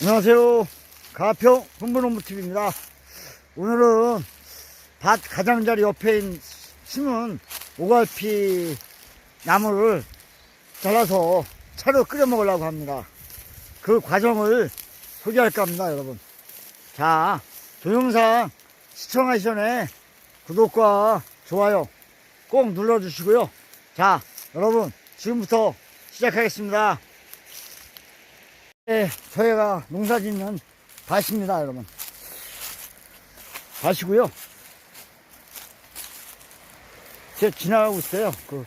안녕하세요. 가평 hun부농부TV입니다. 오늘은 밭 가장자리 옆에 심은 오갈피 나무를 잘라서 차로 끓여 먹으려고 합니다. 그 과정을 소개할까 합니다, 여러분. 자, 동영상 시청하기 전에 구독과 좋아요 꼭 눌러주시고요. 자, 여러분, 지금부터 시작하겠습니다. 네, 저희가 농사 짓는 밭입니다, 여러분. 밭이고요. 제가 지나가고 있어요. 그,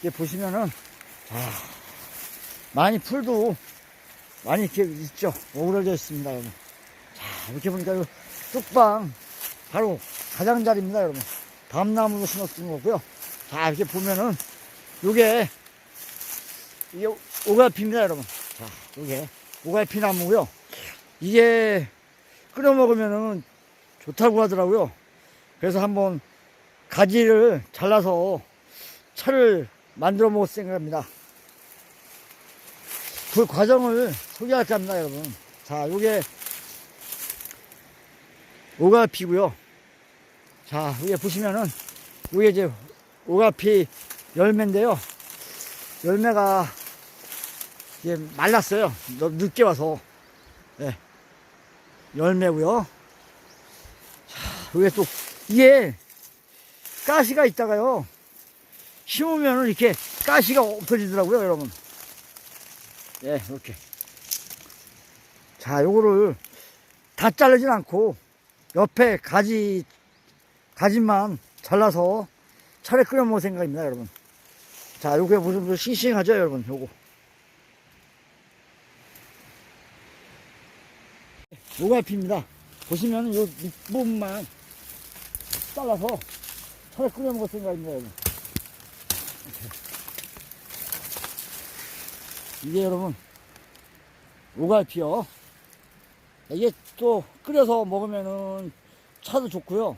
이게 보시면은, 자, 많이 풀도 많이 이렇게 있죠. 오그러져 있습니다, 여러분. 자, 이렇게 보니까 이 뚝방, 바로 가장자리입니다, 여러분. 밤나무로 심었던 거고요. 자, 이렇게 보면은, 요게, 이게 오갈피입니다, 여러분. 자, 요게 오갈피 나무고요. 이게 끓여 먹으면은 좋다고 하더라고요. 그래서 한번 가지를 잘라서 차를 만들어 먹을 생각입니다. 그 과정을 소개할까 합니다, 여러분. 자, 요게 오갈피고요. 자, 여기 보시면은 요게 이제 오갈피 열매인데요. 열매가 이게 말랐어요. 너무 늦게 와서. 예. 열매고요. 자, 여기 또 이게 가시가 있다가요. 심으면 이렇게 가시가 없어지더라고요, 여러분. 예, 이렇게. 자, 요거를 다 자르진 않고 옆에 가지 가지만 잘라서 차례 끓여 먹을 생각입니다, 여러분. 자, 요게 무슨 싱싱하죠, 여러분. 요거. 요갈피입니다. 보시면 요 밑부분만 잘라서 차례 끓여 먹을 생각입니다, 여러분. 이게 여러분, 오갈피요. 이게 또 끓여서 먹으면은 차도 좋고요.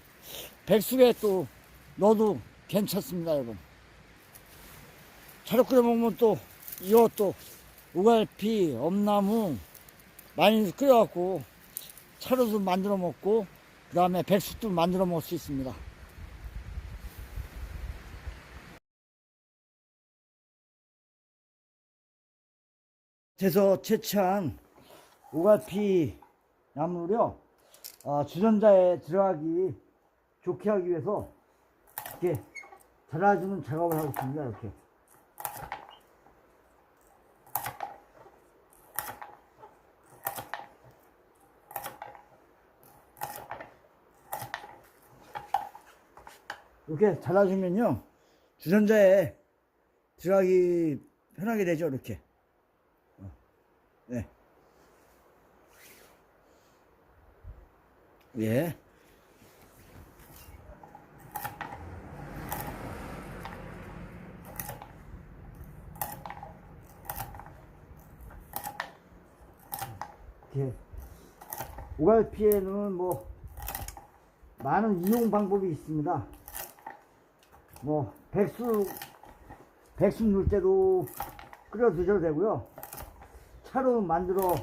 백숙에 또 넣어도 괜찮습니다, 여러분. 차로 끓여 먹으면 또 이것도 오갈피, 엄나무 많이 끓여갖고 차로도 만들어 먹고 그 다음에 백숙도 만들어 먹을 수 있습니다. 그래서 채취한 오갈피 나무를요 아, 주전자에 들어가기 좋게 하기 위해서 이렇게 잘라주는 작업을 하고 있습니다 이렇게 이렇게 잘라주면요 주전자에 들어가기 편하게 되죠 이렇게 어. 네. 예. 이렇게 오갈피에는 뭐 많은 이용 방법이 있습니다. 뭐 백숙 백숙 넣을 때도 끓여 드셔도 되고요. 차로 만들어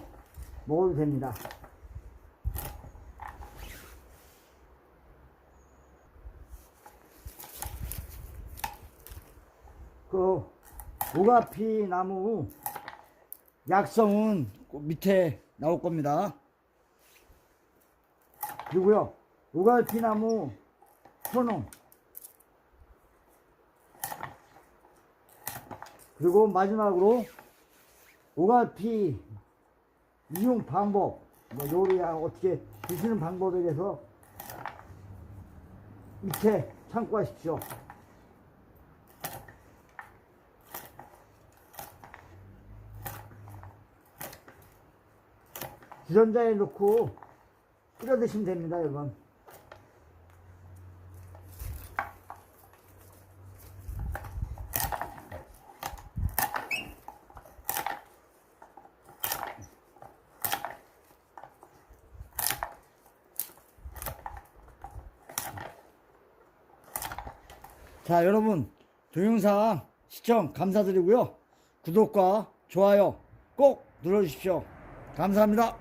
먹어도 됩니다. 그 오가피 나무 약성은 그 밑에 나올 겁니다. 그리고요, 오갈피 나무 효능. 그리고 마지막으로 오갈피 이용 방법, 뭐 요리 어떻게 드시는 방법에 대해서 밑에 참고하십시오. 주전자에 넣고 끓여 드시면 됩니다, 여러분. 자, 여러분, 동영상 시청 감사드리고요. 구독과 좋아요 꼭 눌러주십시오. 감사합니다.